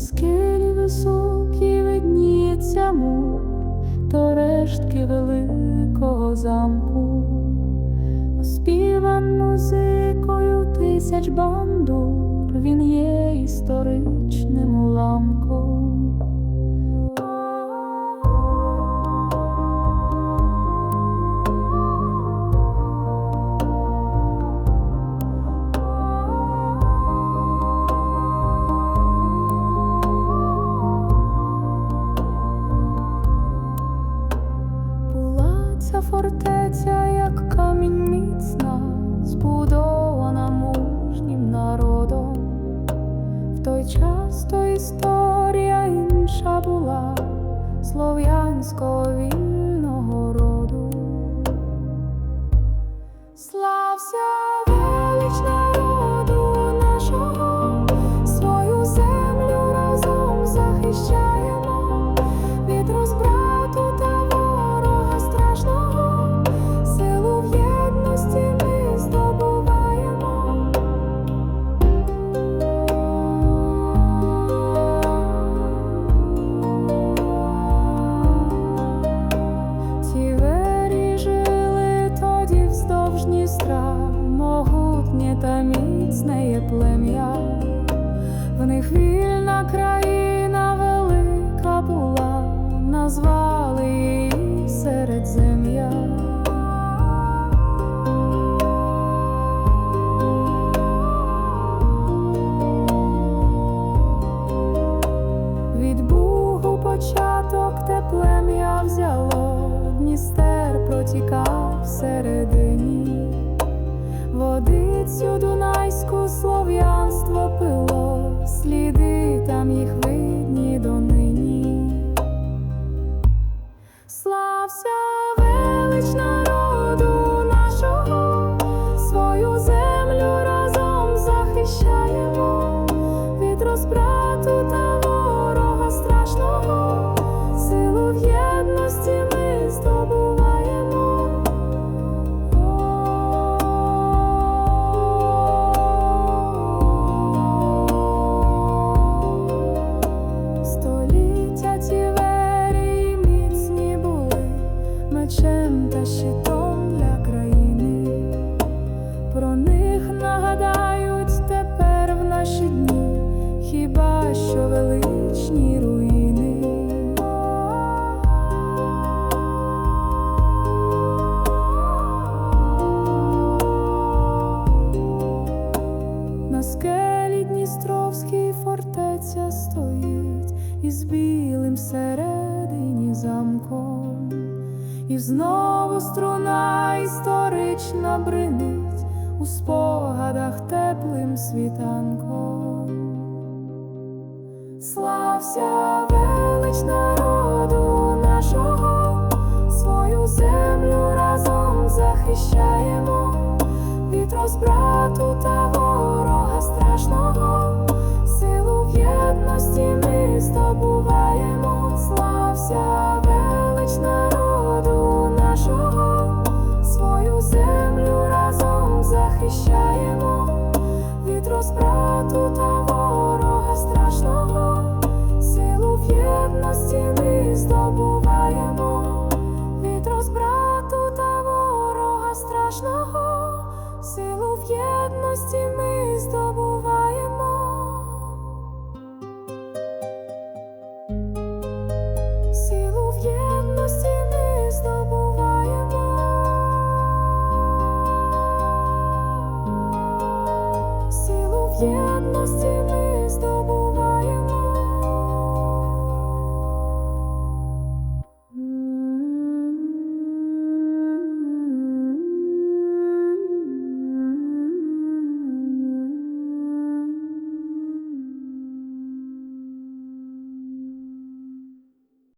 скелі високі видніється му, то рештки великого замку, оспіван музикою тисяч бандур, він є історичним уламком. Слов'янського вільного роду. Слався могутнє та міцне є плем'я. В них вільна країна велика була, назвали її Середзем'я. Від Бугу початок те плем'я взяло, Дністер протікав водицю дунайську слов'янство пило, сліди там їх замком, і знову струна історична бринить у спогадах теплим світанком. Слався велич народу нашого, свою землю разом захищаємо від розбрату та разом